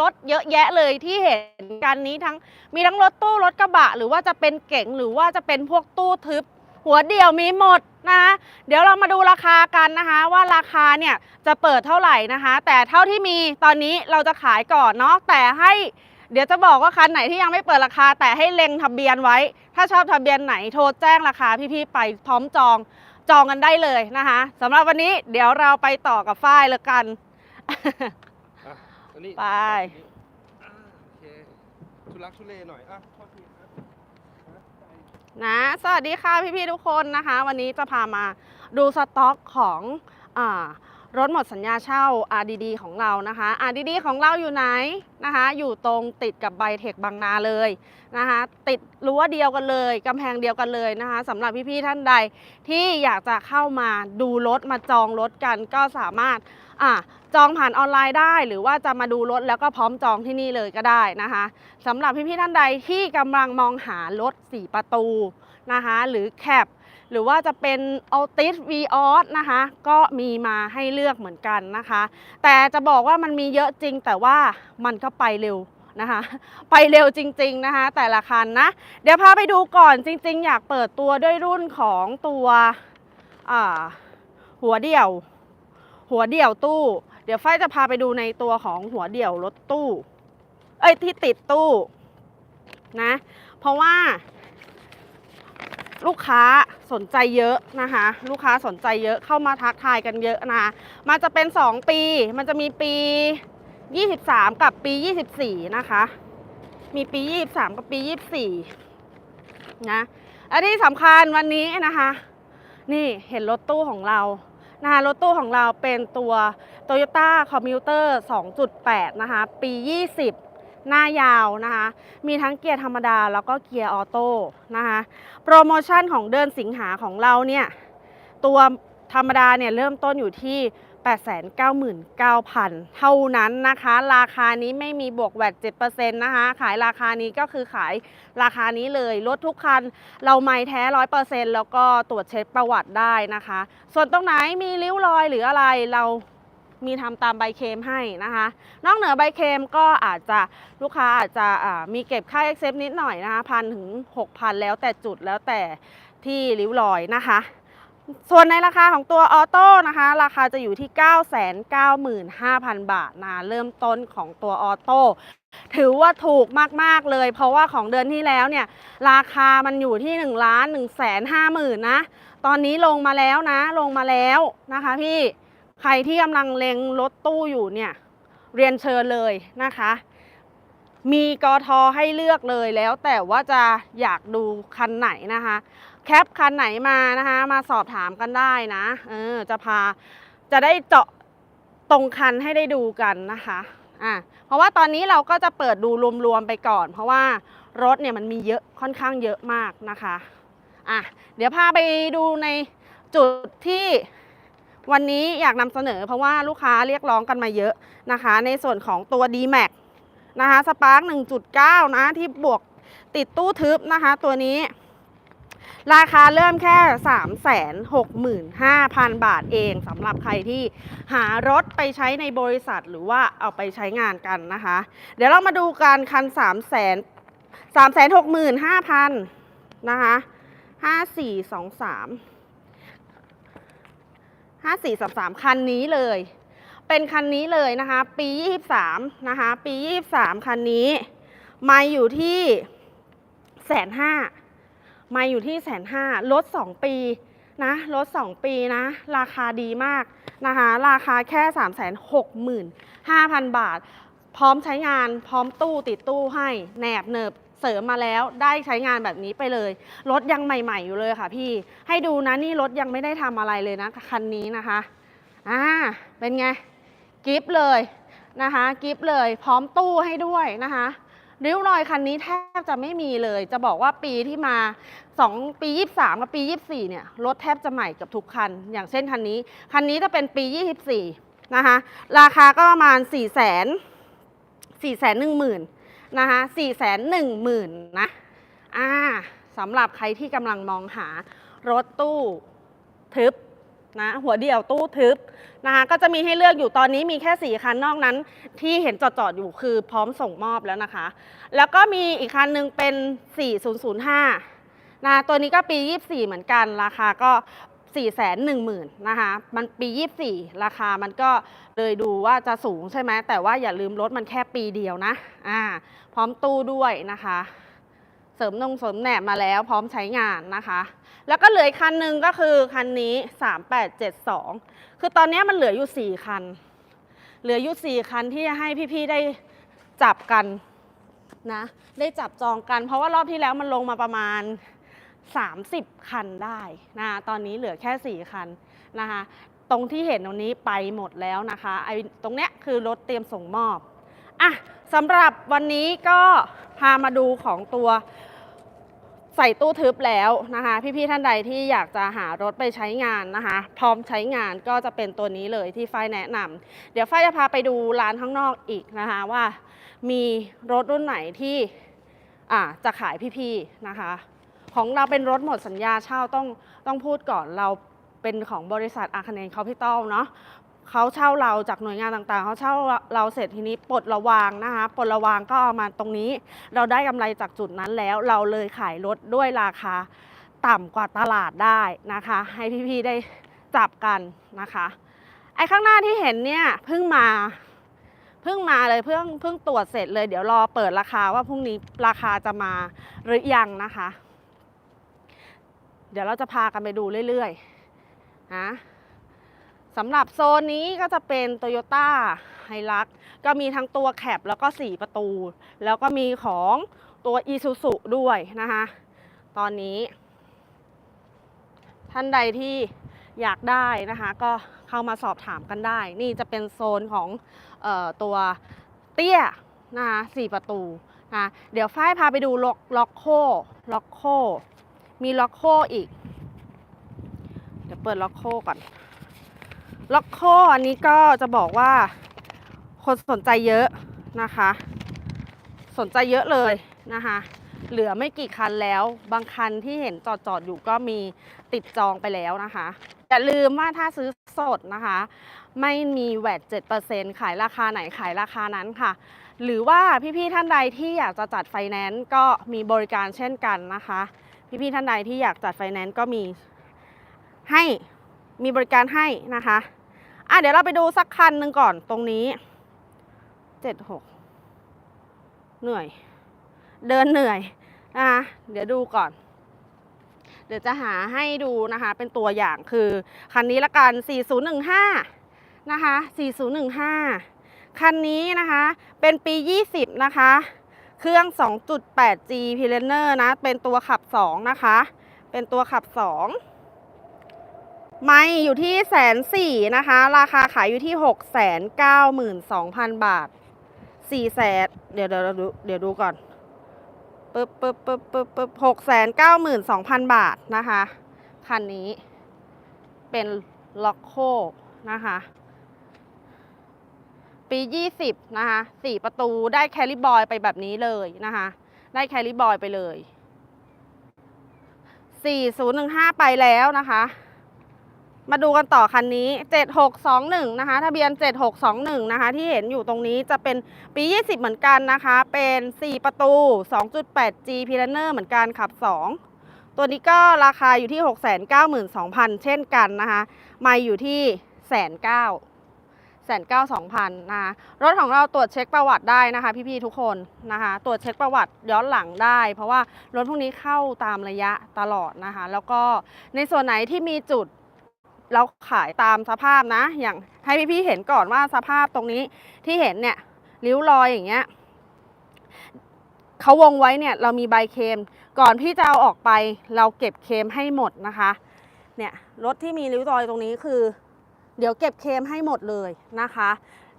รถเยอะแยะเลยที่เห็นกันนี้ทั้งมีทั้งรถตู้รถกระบะ หรือว่าจะเป็นเก๋งหรือว่าจะเป็นพวกตู้ทึบ หัวเดี่ยวมีหมดนะคะเดี๋ยวเรามาดูราคากันนะคะ ว่าราคาเนี่ยจะเปิดเท่าไหร่นะคะ แต่เท่าที่มีตอนนี้เราจะขายก่อนเนาะแต่ให้เดี๋ยวจะบอกว่าคันไหนที่ยังไม่เปิดราคา แต่ให้เล็งทะเบียนไว้ ถ้าชอบทะเบียนไหนโทรแจ้งราคาพี่ๆไปพร้อมจองจองกันได้เลยนะคะสำหรับวันนี้เดี๋ยวเราไปต่อกับฝ้ายเลยกัน อะอันนี้ไป อ่าโอเคทุลักทุเลหน่อยอะโทษทีครับนะ สวัสดีค่ะพี่ๆทุกคนนะคะ วันนี้จะพามาดูสต็อกของอา รถหมดสัญญาเช่า RDD ของเรานะคะ RDD ของเราอยู่ไหนนะคะ อยู่ตรงติดกับไบเทคบางนาเลยนะคะ ติดรั้วเดียวกันเลยกำแพงเดียวกันเลยนะคะสำหรับพี่ๆท่านใดที่อยากจะเข้ามาดูรถมาจองรถกันก็สามารถอะจองผ่านออนไลน์ได้ หรือว่าจะมาดูรถแล้วก็พร้อมจองที่นี่เลยก็ได้นะคะสำหรับพี่ๆท่านใดที่กำลังมองหารถ 4 ประตูนะคะ หรือแคป หรือว่าจะเป็น a l t i s v o s นะคะ ก็มีมาให้เลือกเหมือนกันนะคะ แต่จะบอกว่ามันมีเยอะจริงแต่ว่ามันก็ไปเร็วนะคะไปเร็วจริงๆนะคะแต่ละคันนะ เดี๋ยวพาไปดูก่อนจริง ๆ อยากเปิดตัวด้วยรุ่นของตัวหัวเดี่ยว หัวเดี่ยวตู้ เดี๋ยวไฟจะพาไปดูในตัวของหัวเดี่ยวรถตู้ เอ้ยที่ติดตู้นะเพราะว่าลูกค้า สนใจเยอะนะคะ ลูกค้าสนใจเยอะเข้ามาทักทายกันเยอะนะคะมันจะเป็น 2 ปี มันจะมีปี 23 กับปี 24 นะคะ มีปี 23 กับปี 24 นะและที่สำคัญวันนี้นะคะ นี่เห็นรถตู้ของเรานะคะรถตู้ของเราเป็นตัว Toyota Commuter 2.8 นะคะ ปี 20 หน้ายาวนะคะ มีทั้งเกียร์ธรรมดาแล้วก็เกียร์ออโต้นะคะโปรโมชั่นของเดือนสิงหาของเราเนี่ย ตัวธรรมดาเนี่ยเริ่มต้นอยู่ที่ 899,000 เท่านั้นนะคะ ราคานี้ไม่มีบวกแวด7%นะคะ ขายราคานี้ก็คือขายราคานี้เลยรถทุกคัน เราไม่แท้ 100%แล้วก็ตรวจเช็คประวัติได้นะคะ ส่วนตรงไหนมีริ้วรอยหรืออะไรเรา มีทำตามใบเคมให้นะคะ นอกเหนือใบเคมก็อาจจะลูกค้าอาจจะมีเก็บค่าเอ็กเซปนิดหน่อยนะคะพันถึง6,000แล้วแต่จุดแล้วแต่ที่ริ้วรอยนะคะ ส่วนในราคาของตัวออโต้นะคะ ราคาจะอยู่ที่ 995,000 บาทนะเริ่มต้นของตัวออโต้ถือว่าถูกมาก ๆ เลย เพราะว่าของเดือนที่แล้วเนี่ย ราคามันอยู่ที่1ล้าน1แสนห้าหมื่นนะ ตอนนี้ลงมาแล้วนะ ลงมาแล้วนะคะพี่ ใครที่กำลังเล็งรถตู้อยู่เนี่ยเรียนเชิญเลยนะคะ มีกอทอให้เลือกเลยแล้วแต่ว่าจะอยากดูคันไหนนะคะ แคปคันไหนมานะคะ มาสอบถามกันได้นะเออจะพาจะได้เจาะตรงคันให้ได้ดูกันนะคะอะเพราะว่าตอนนี้เราก็จะเปิดดูรวมๆไปก่อน เพราะว่ารถเนี่ยมันมีเยอะค่อนข้างเยอะมากนะคะอะเดี๋ยวพาไปดูในจุดที่ วันนี้อยากนำเสนอเพราะว่าลูกค้าเรียกร้องกันมาเยอะนะคะ ในส่วนของตัว d m a x นะคะสปาร์ก1.9 นะที่บวกติดตู้ทึบนะคะ ตัวนี้ ราคาเริ่มแค่ 365,000 บาทเองสำหรับใครที่หารถไปใช้ในบริษัทหรือว่าเอาไปใช้งานกันนะคะ เดี๋ยวเรามาดูกันคัน 3 0 0 0 0 365,000 นะคะ 5423 5433 คันนี้เลย เป็นคันนี้เลยนะคะ ปี 23 นะคะ ปี 23 คันนี้ มาอยู่ที่แสนห้ามาอยู่ที่แสนห้าลด 2 ปีนะลด 2 ปีนะ ราคาดีมากนะคะ ราคาแค่ 3 6 5 0 0 0 บาท พร้อมใช้งานพร้อมตู้ติดตู้ให้แหนบเนิบ เสริมมาแล้วได้ใช้งานแบบนี้ไปเลย รถยังใหม่ ๆ อยู่เลยค่ะพี่ ให้ดูนะนี่รถยังไม่ได้ทำอะไรเลยนะคันนี้นะคะ อ่า เป็นไง กิฟต์เลยนะคะ กิฟต์เลย พร้อมตู้ให้ด้วยนะคะริ้วรอยคันนี้แทบจะไม่มีเลย จะบอกว่าปีที่มา 2 ปี 23 กับปี 24 เนี่ย รถแทบจะใหม่กับทุกคัน อย่างเช่นคันนี้ คันนี้จะเป็นปี 24 นะคะ ราคาก็ประมาณ 4 0 0 0 0 0 4 1 0 0 0 0 นะคะ4 1 0 0 0 0นะอ่าสำหรับใครที่กำลังมองหารถตู้ทึบนะหัวเดี่ยวตู้ทึบนะคะก็จะมีให้เลือกอยู่ตอนนี้มีแค่สี่คันนอกนั้น ที่เห็นจอดๆอยู่คือพร้อมส่งมอบแล้วนะคะ แล้วก็มีอีกคันหนึ่งเป็น 4005นะตัวนี้ก็ปี 24 เหมือนกันราคาก็ 4 1 0 0 0 0นะคะ มันปี 24 ราคามันก็เลยดูว่าจะสูงใช่ไหม แต่ว่าอย่าลืมรถมันแค่ปีเดียวนะ อ่า พร้อมตู้ด้วยนะคะ เสริมนงเสริมแหนบมาแล้วพร้อมใช้งานนะคะ แล้วก็เหลืออีกคันหนึ่งก็คือคันนี้ 3872 คือตอนนี้มันเหลืออยู่ 4 คัน เหลืออยู่ 4 คันที่จะให้พี่ๆได้จับกันนะ ได้จับจองกัน เพราะว่ารอบที่แล้วมันลงมาประมาณ 30 คันได้นะตอนนี้เหลือแค่ 4 คันนะคะตรงที่เห็นตรงนี้ไปหมดแล้วนะคะไอ้ตรงเนี้ยคือรถเตรียมส่งมอบอะสำหรับวันนี้ก็พามาดูของตัวใส่ตู้ทึบแล้วนะคะ พี่ๆท่านใดที่อยากจะหารถไปใช้งานนะคะ พร้อมใช้งานก็จะเป็นตัวนี้เลยที่ฝ้ายแนะนำเดี๋ยวฝ้ายจะพาไปดูร้านข้างนอกอีกนะคะว่า มีรถรุ่นไหนที่อ่าจะขายพี่ๆนะคะ ของเราเป็นรถหมดสัญญาเช่าต้องต้องพูดก่อนเราเป็นของบริษัทอาคเนนคาพิตอลเนาะเขาเช่าเราจากหน่วยงานต่างๆ เขาเช่าเราเสร็จทีนี้ปลดระวางนะคะปลดระวางก็เอามาตรงนี้ เราได้กำไรจากจุดนั้นแล้วเราเลยขายรถด้วยราคาต่ำกว่าตลาดได้นะคะ ให้พี่ๆได้จับกันนะคะไอ้ข้างหน้าที่เห็นเนี่ยเพิ่งมาเพิ่งมาเลยเพิ่งเพิ่งตรวจเสร็จเลยเดี๋ยวรอเปิดราคาว่าพรุ่งนี้ราคาจะมาหรือยังนะคะ เดี๋ยวเราจะพากันไปดูเรื่อยๆนะสำหรับโซนนี้ก็จะเป็น Toyota h i l u x ก็มีทั้งตัวแคปแล้วก็ 4 ประตู แล้วก็มีของตัว Isuzu ด้วยนะคะตอนนี้ ท่านใดที่อยากได้นะคะ ก็เข้ามาสอบถามกันได้ นี่จะเป็นโซนของออตัวเตี้ยนะคะสี่ประตูนะเดี๋ยวฝ้ายพาไปดูล็อกล็อกโคล็อกโค มีล็อกโคอีก เดี๋ยวเปิดล็อกโคก่อน ล็อกโคอันนี้ก็จะบอกว่า คนสนใจเยอะนะคะ สนใจเยอะเลยนะคะ เหลือไม่กี่คันแล้ว บางคันที่เห็นจอดจอดอยู่ก็มีติดจองไปแล้วนะคะอย่าลืมว่าถ้าซื้อสดนะคะ ไม่มีแวด7%ขายราคาไหนขายราคานั้นค่ะ หรือว่าพี่ๆท่านใดที่อยากจะจัดไฟแนนซ์ก็มีบริการเช่นกันนะคะ พี่ๆท่านใดที่อยากจัดไฟแนนซ์ก็มีให้มีบริการให้นะคะอะเดี๋ยวเราไปดูสักคันหนึ่งก่อนตรงนี้76เหนื่อย เดินเหนื่อยนะคะเดี๋ยวดูก่อน เดี๋ยวจะหาให้ดูนะคะ เป็นตัวอย่างคือ คันนี้ละกัน 4015 นะคะ 4015 คันนี้นะคะ เป็นปี 20 นะคะ เครื่อง 2.8G p l a n e r นะ เป็นตัวขับ 2 นะคะ เป็นตัวขับ 2 ไม่อยู่ที่แสนสี่นะคะ ราคาขายอยู่ที่ 6 9 2 0 0 0 บาท4แสนเดี๋ยวเดี๋ยวดูเดี๋ยวดูก่อนปึ๊บปึ๊บปึ๊บปึ๊บปึ๊บหกแสนเก้าหมื่นสองพันบาทนะคะ คันนี้เป็นล็อกโคนะคะ ปี 20 นะคะ4ประตูได้แคลิบอยไปแบบนี้เลยนะคะ ได้แคลิบอยไปเลย 4015 ไปแล้วนะคะ มาดูกันต่อคันนี้ 7621 นะคะ ทะเบียน 7621 นะคะ ที่เห็นอยู่ตรงนี้จะเป็นปี 20 เหมือนกันนะคะ เป็น 4 ประตู 2.8G p i l a n e r เหมือนกันขับ 2ตัวนี้ก็ราคาอยู่ที่ 692,000 เช่นกันนะคะมาอยู่ที่แสนเก้า นเก้าสองพันนะคะรถของเราตรวจเช็คประวัติได้นะคะพี่ๆทุกคนนะคะตรวจเช็คประวัติย้อนหลังได้ เพราะว่ารถพวกนี้เข้าตามระยะตลอดนะคะ แล้วก็ในส่วนไหนที่มีจุดเราขายตามสภาพนะ อย่างให้พี่ๆเห็นก่อนว่าสภาพตรงนี้ที่เห็นเนี่ยริ้วรอยอย่างเงี้ยเขาวงไว้เนี่ยเรามีใบเคม ก่อนพี่จะเอาออกไปเราเก็บเคมให้หมดนะคะ เนี่ยรถที่มีริ้วรอยตรงนี้คือ เดี๋ยวเก็บเคมให้หมดเลยนะคะ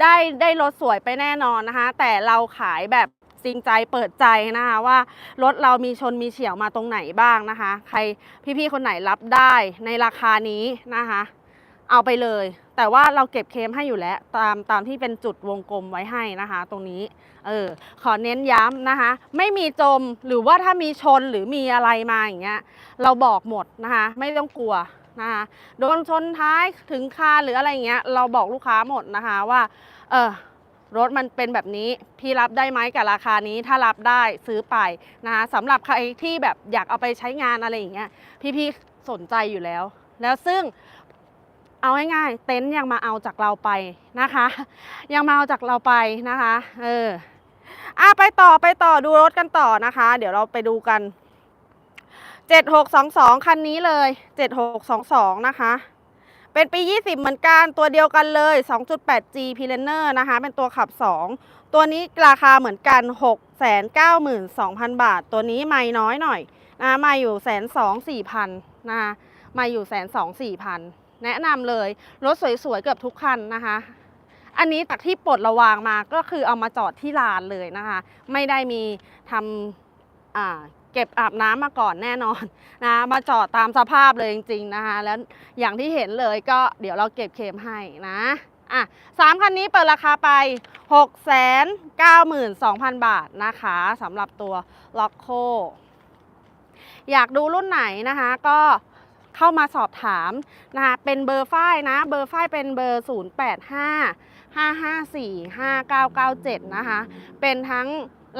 ได้ได้รถสวยไปแน่นอนนะคะ แต่เราขายแบบจริงใจเปิดใจนะคะว่ารถเรามีชนมีเฉียวมาตรงไหนบ้างนะคะ ใครพี่ๆคนไหนรับได้ในราคานี้นะคะ เอาไปเลย แต่ว่าเราเก็บเคมให้อยู่แล้วตามตามที่เป็นจุดวงกลมไว้ให้นะคะ ตรงนี้เออขอเน้นย้ำนะคะ ไม่มีจมหรือว่าถ้ามีชนหรือมีอะไรมาอย่างเงี้ยเราบอกหมดนะคะ ไม่ต้องกลัว นะคะโดนชนท้ายถึงคาหรืออะไรเงี้ย เราบอกลูกค้าหมดนะคะว่า เออรถมันเป็นแบบนี้พี่รับได้ไหมกับราคานี้ถ้ารับได้ซื้อไปนะคะสำหรับใครที่แบบอยากเอาไปใช้งานอะไรอย่างเงี้ยพี่ๆสนใจอยู่แล้ว แล้วซึ่งเอาง่ายๆเต็นท์ยังมาเอาจากเราไปนะคะ ยังมาเอาจากเราไปนะคะ เอออะไปต่อไปต่อดูรถกันต่อนะคะ เดี๋ยวเราไปดูกัน 7622 คันนี้เลย 7622 นะคะ เป็นปี 20 เหมือนกัน ตัวเดียวกันเลย 2.8G p l a n e r นะคะ เป็นตัวขับ 2 ตัวนี้ราคาเหมือนกัน 692,000 บาท ตัวนี้ไม่น้อยหน่อยนะม่อยู่แสนสองสี่พันนะคะม่อยู่แสนสองสี่พันแนะนำเลย รถสวยๆ เกือบทุกคันนะคะ อันนี้จากที่ปลดระวางมาก็คือเอามาจอดที่ลานเลยนะคะ ไม่ได้มีทำอ่า เก็บอาบน้ำมาก่อนแน่นอนนะมาจอดตามสภาพเลยจริงๆนะคะแล้วอย่างที่เห็นเลยก็เดี๋ยวเราเก็บเคลมให้นะอะสามคันนี้เปิดราคาไป 6 9 2 0 0 0 บาทนะคะสำหรับตัวล็อกโค อยากดูรุ่นไหนนะคะก็เข้ามาสอบถามนะคะเป็นเบอร์ฝ้ายนะ เบอร์ฝ้ายเป็นเบอร์ 085 554 5997 นะคะ เป็นทั้ง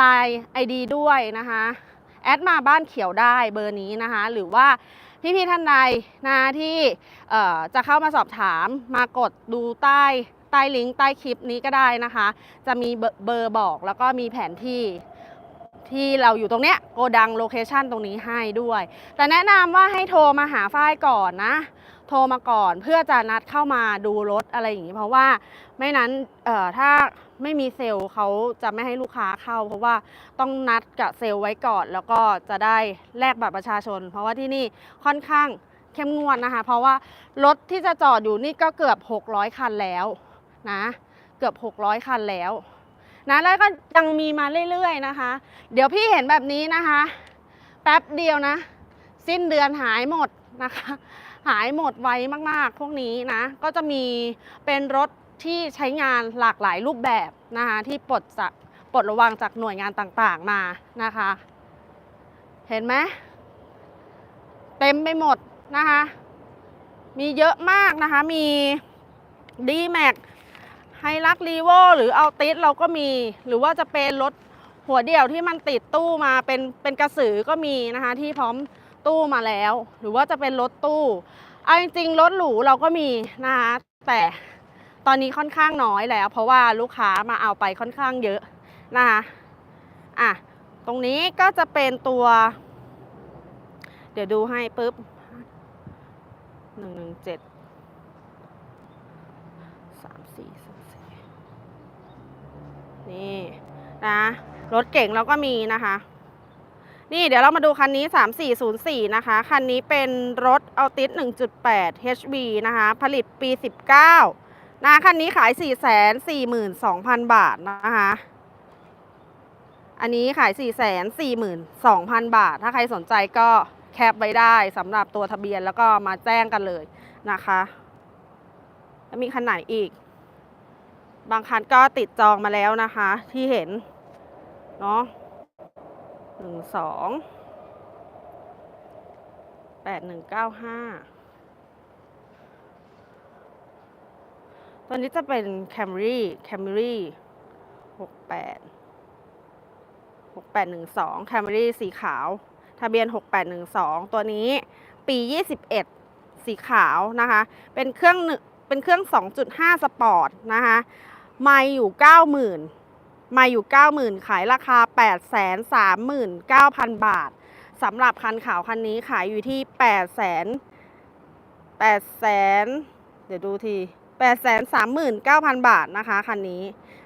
Line ID ด้วยนะคะ แอดมาบ้านเขียวได้เบอร์นี้นะคะ หรือว่าพี่ๆท่านใดนะที่จะเข้ามาสอบถามมากดดูใต้ใต้ลิงก์ใต้คลิปนี้ก็ได้นะคะ จะมีเบอร์บอกแล้วก็มีแผนที่ที่เราอยู่ตรงเนี้ยโกดังโลเคชันตรงนี้ให้ด้วย แต่แนะนำว่าให้โทรมาหาฝ้ายก่อนนะ โทรมาก่อนเพื่อจะนัดเข้ามาดูรถอะไรอย่างนี้ เพราะว่าไม่นั้นถ้า ไม่มีเซลล์เขาจะไม่ให้ลูกค้าเข้า เพราะว่าต้องนัดกับเซลล์ไว้ก่อน แล้วก็จะได้แลกบัตรประชาชน เพราะว่าที่นี่ค่อนข้างเข้มงวดนะคะ เพราะว่ารถที่จะจอดอยู่นี่ก็เกือบ 600 คันแล้วนะ เกือบ 600 คันแล้วนะแล้วก็ยังมีมาเรื่อยๆนะคะ เดี๋ยวพี่เห็นแบบนี้นะคะ แป๊บเดียวนะ สิ้นเดือนหายหมดนะคะ หายหมดไวมากๆ พวกนี้นะ ก็จะมีเป็นรถ ที่ใช้งานหลากหลายรูปแบบนะคะที่ปลดจากปลดระวางจากหน่วยงานต่างๆมานะคะ เห็นไหมเต็มไปหมดนะคะมีเยอะมากนะคะ มี d m a x ไฮลักรีโวหรือเอาติสเราก็มี หรือว่าจะเป็นรถหัวเดี่ยวที่มันติดตู้มาเป็นเป็นกระสือก็มีนะคะ ที่พร้อมตู้มาแล้ว หรือว่าจะเป็นรถตู้ เอาจริงๆรถหรูเราก็มีนะคะแต่ ตอนนี้ค่อนข้างน้อยแล้ว เพราะว่าลูกค้ามาเอาไปค่อนข้างเยอะนะคะอะตรงนี้ก็จะเป็นตัว เดี๋ยวดูให้ปุ๊บหนึ่งหนึ่งเจ็ดสามสี่สามสี่นี่นะ รถเก่งเราก็มีนะคะ นี่เดี๋ยวเรามาดูคันนี้ 3404 นะคะ คันนี้เป็นรถอ l ติส1.8 HV นะคะ ผลิตปี 19 นะคันนี้ขาย 442,000 บาทนะคะ อันนี้ขาย 442,000 บาท ถ้าใครสนใจก็แคปไว้ได้สำหรับตัวทะเบียนแล้วก็มาแจ้งกันเลยนะคะแล้วมีคันไหนอีก บางคันก็ติดจองมาแล้วนะคะ ที่เห็น เนาะหนึ่งสองแปดหนึ่งเก้าห้า ตัวนี้จะเป็น Camry Camry หกแปดหกแปดหนึ่งสอง Camry สีขาว ทะเบียน 6812 ตัวนี้ปี 21 สีขาวนะคะ เป็นเครื่องเป็นเครื่อง 2.5 สปอร์ตนะคะไม่อยู่ 90,000มาอยู่ 90,000 ขายราคา 839,000 บาทสำหรับคันขาวคันนี้ขายอยู่ที่ 8 0 0 0 0 8แสนเดี๋ยวดูที 839,000 บาทนะคะคันนี้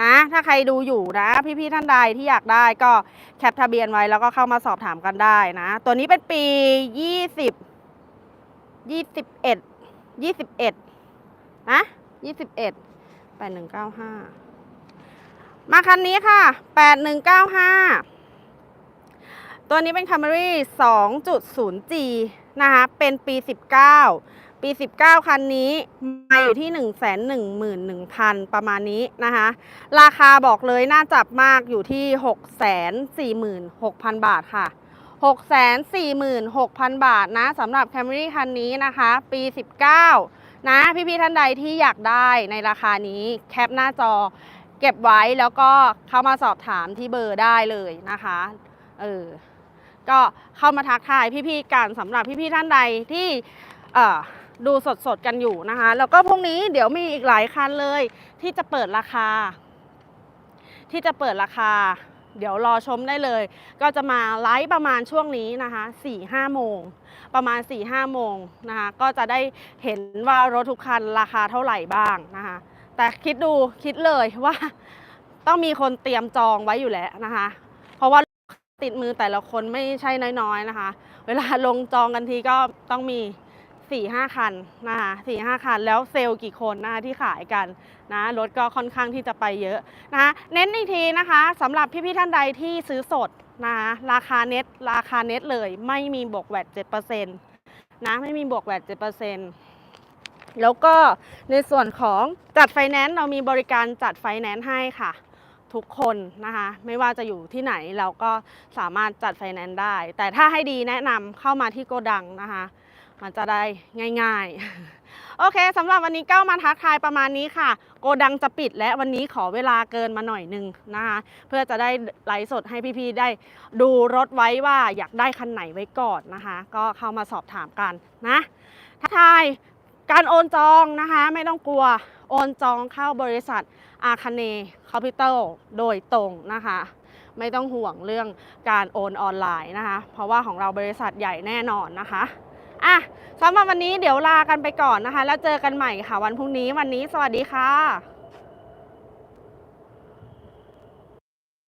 นะ ถ้าใครดูอยู่นะ พี่ๆท่านใดที่อยากได้ก็แคปทะเบียนไว้แล้วก็เข้ามาสอบถามกันได้นะ ตัวนี้เป็นปี 20 21 21นะ21 8195 มาคันนี้ค่ะ 8195 ตัวนี้เป็น Camry 2.0G นะคะ เป็นปี 19 ปี 19 คันนี้มาอยู่ที่ 111,000 ประมาณนี้นะคะ ราคาบอกเลยน่าจับมากอยู่ที่ 646,000 บาทค่ะ 646,000 บาทนะสำหรับ Camry คันนี้นะคะ ปี 19 นะ พี่ ๆ ท่านใดที่อยากได้ในราคานี้แคปหน้าจอเก็บไว้แล้วก็เข้ามาสอบถามที่เบอร์ได้เลยนะคะ เออ ก็เข้ามาทักทายพี่ ๆ กันสำหรับพี่ ๆ ท่านใดที่ เอ่อ ดูสดๆกันอยู่นะคะ แล้วก็พรุ่งนี้เดี๋ยวมีอีกหลายคันเลย ที่จะเปิดราคา ที่จะเปิดราคา เดี๋ยวรอชมได้เลย ก็จะมาไลฟ์ประมาณช่วงนี้นะคะ4 5โมง ประมาณ4ี่ห้าโมงนะคะ ก็จะได้เห็นว่ารถทุกคันราคาเท่าไหร่บ้างนะคะ แต่คิดดูคิดเลยว่าต้องมีคนเตรียมจองไว้อยู่แล้วนะคะ เพราะว่าติดมือแต่ละคนไม่ใช่น้อยๆนะคะ เวลาลงจองกันทีก็ต้องมี 4ี่ห้าคันนะคะสี่ห้าคัน แล้วเซลล์กี่คนนะคะที่ขายกันนะรถก็ค่อนข้างที่จะไปเยอะนะคะเน้นอีกทีนะคะสำหรับพี่ๆท่านใดที่ซื้อสดนะคะราคาเน็ตราคาเน็ตเลยไม่มีบวกแวด7%นนะไม่มีบวกแวด7%แล้วก็ในส่วนของจัดไฟแนนซ์เรามีบริการจัดไฟแนนซ์ให้ค่ะ ทุกคนนะคะ ไม่ว่าจะอยู่ที่ไหนเราก็สามารถจัดไฟแนนซ์ได้ แต่ถ้าให้ดีแนะนำเข้ามาที่โกดังนะคะ มันจะได้ง่าย ๆ โอเคสำหรับวันนี้ก็มาทักทายประมาณนี้ค่ะ โกดังจะปิดและวันนี้ขอเวลาเกินมาหน่อยหนึงนะคะ เพื่อจะได้ไลฟ์สดให้พี่ๆได้ดูรถไว้ว่าอยากได้คันไหนไว้ก่อนนะคะ ก็เข้ามาสอบถามกันนะทักทายการโอนจองนะคะ ไม่ต้องกลัวโอนจองเข้าบริษัทอาคเนคาพิวเตอลโดยตรงนะคะ ไม่ต้องห่วงเรื่องการโอนออนไลน์นะคะ เพราะว่าของเราบริษัทใหญ่แน่นอนนะคะ อะสำหรับวันนี้เดี๋ยวลากันไปก่อนนะคะ แล้วเจอกันใหม่ค่ะ วันพรุ่งนี้วันนี้สวัสดีค่ะ